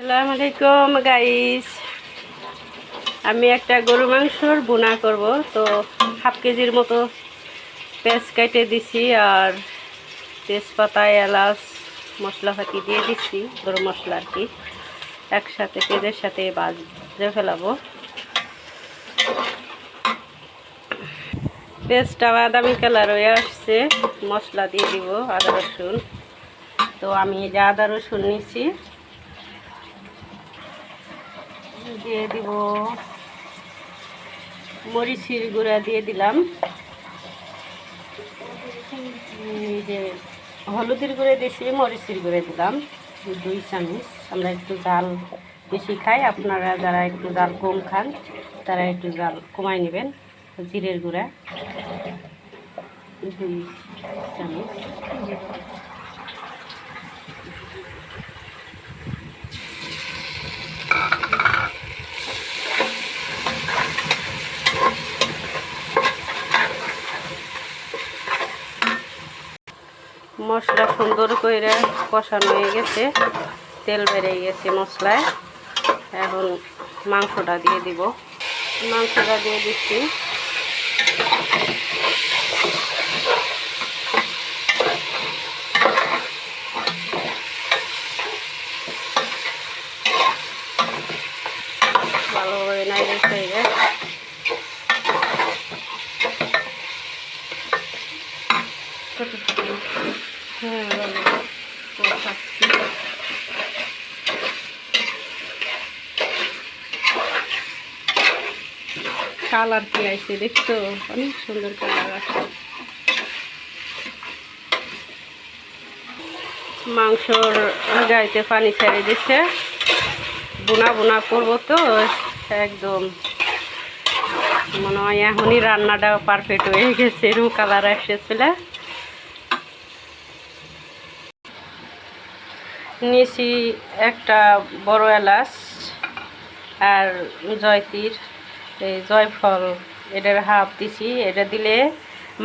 আসসালামু আলাইকুম গাইস আমি একটা গরু মাংসর বোনা করব। তো হাফ কেজির মতো পেঁয়াজ কেটে দিছি আর তেজপাতা, এলাচ মশলাপাতি দিয়ে দিচ্ছি গরম মশলা আর কি। একসাথে পেঁয়াজের সাথে বাজে ফেলাবো। পেঁয়াজটা বাদামি কালার হয়ে আসছে। মশলা দিয়ে দিব আদা রসুন। তো আমি যে আদা রসুন নিচ্ছি দিয়ে দিব। মরিচির গুঁড়া দিয়ে দিলাম। যে হলুদের গুঁড়ে দিয়েছি মরিচির গুঁড়ে দিলাম। দুই চামচ। আমরা একটু জাল বেশি খাই। আপনারা যারা একটু জাল কম খান, তারা একটু জাল কমাই নেবেন, জিরের গুঁড়া। দুই চামচ। মশলা সুন্দর করে কষানো হয়ে গেছে। তেল বেড়ে গেছে মশলায়। এখন মাংসটা দিয়ে দিব। মাংসটা দিয়ে দিচ্ছি। ভালোভাবে নাইড়ে কালার কি আইছে দেখছ অনেক সুন্দর কালার আছে। মাংসর গাইতে পানি ছেড়ে দিচ্ছে। বোনা বোনা করব তো, একদম। মনে হয় এখনই রান্নাটা পারফেক্ট হয়ে গেছে, এরকম কালার এসেছিল নিয়েছি একটা বড় এলাচ আর জয়তির। এই জয়ফল, এটার হাফ দিছি, এটা দিলে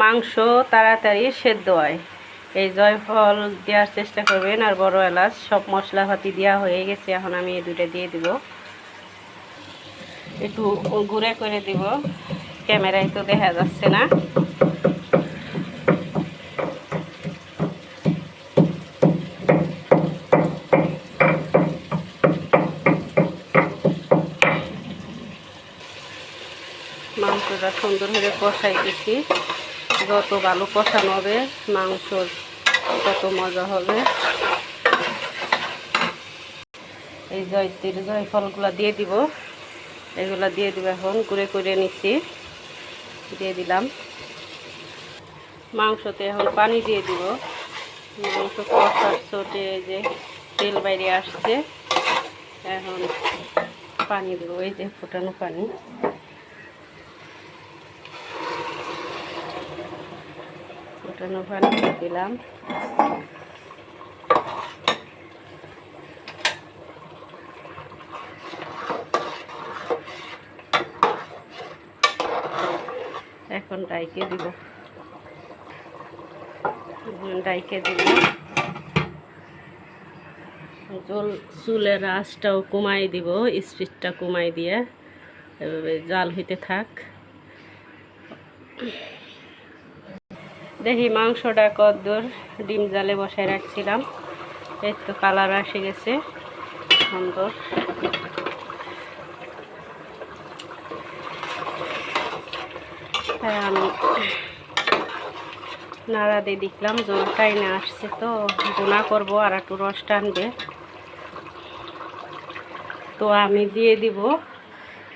মাংস তাড়াতাড়ি সেদ্ধ হয়। এই জয়ফল দেওয়ার চেষ্টা করবেন আর বড় এলাচ, সব মশলাপাতি দেওয়া হয়ে গেছে, এখন আমি এই দুটা দিয়ে দিব। একটু গুঁড়ে করে দিব, ক্যামেরায় তো দেখা যাচ্ছে না। মাংসটা সুন্দর করে কষাই দিচ্ছি যত ভালো কষানো হবে মাংস তত মজা হবে। এই জয়তির জয়ফলগুলো দিয়ে দিব। এগুলো দিয়ে দিব এখন গুঁড়ে করে নিচ্ছি। দিয়ে দিলাম। মাংসতে এখন পানি দিয়ে দিব। মাংস কষার চটে যে তেল বাইরে আসছে। এখন পানি দেবো, এই যে ফুটানো পানি। ফুটানো দিয়ে দিলাম। এখন ডাইকে দিব। ডাইকে দিব। জল, চুলের আঁচটাও কমাই দিব, স্পিডটা কমাই দিয়ে। এভাবে জাল হইতে থাক। দেখি মাংসটা কদ্দূর ডিম জালে বসায় রাখছিলাম। এই তো কালার এসে গেছে। সুন্দর। আমি নাড়া দিয়ে দেখলাম জলটাই না আসছে তো বোনা করব আর একটু রস টানবে। তো আমি দিয়ে দিব।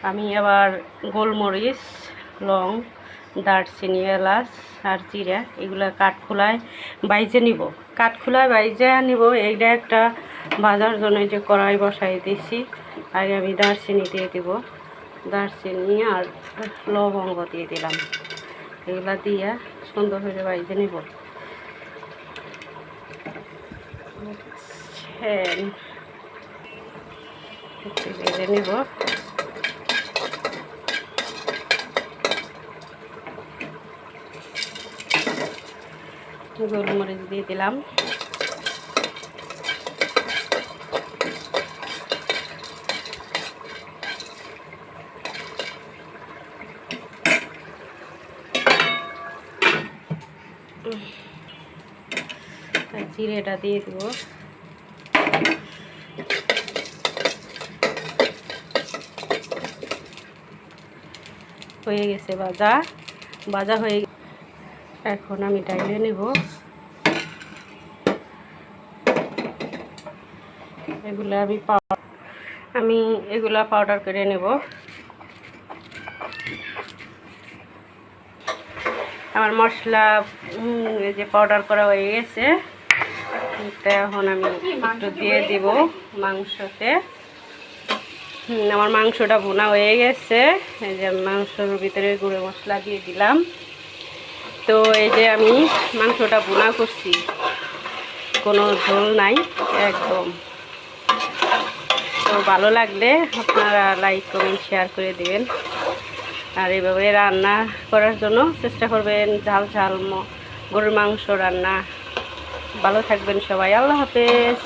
আমি আবার গোলমরিচ, লং দারচিনি এলাচ আর জিরা, এগুলো কাঠখোলায় বাইজে নিব। কাঠখোলায় বাইজে নিব, এইটা একটা ভাজার জন্য যে কড়াই বসাই দিছি। আগে আমি দারচিনি দিয়ে দিব। দারচিনি আর লবঙ্গ দিয়ে দিলাম। এগুলা দিয়ে সুন্দর করে বাইজে নিব। ভেজে নিব। গোলমরিচ দিয়ে দিলাম। জিরেটা দিয়ে দেবো। হয়ে গেছে বাজা বাজা হয়ে এখন আমি ডাইলে নেব। এগুলো আমি পাউডার আমি এগুলা পাউডার করে নেব। আমার মশলা এই যে পাউডার করা হয়ে গেছে এখন আমি একটু দিয়ে দিব মাংসতে। আমার মাংসটা ভুনা হয়ে গেছে। এই যে মাংসর ভিতরে গুঁড়ো মশলা দিয়ে দিলাম। তো এই যে আমি মাংসটা বোনা করছি, কোনো ঝোল নাই, একদম। তো ভালো লাগলে আপনারা লাইক কমেন্ট শেয়ার করে দিবেন। আর এইভাবে রান্না করার জন্য চেষ্টা করবেন ঝাল ঝাল গরুর মাংস রান্না। ভালো থাকবেন সবাই, আল্লাহ হাফেজ।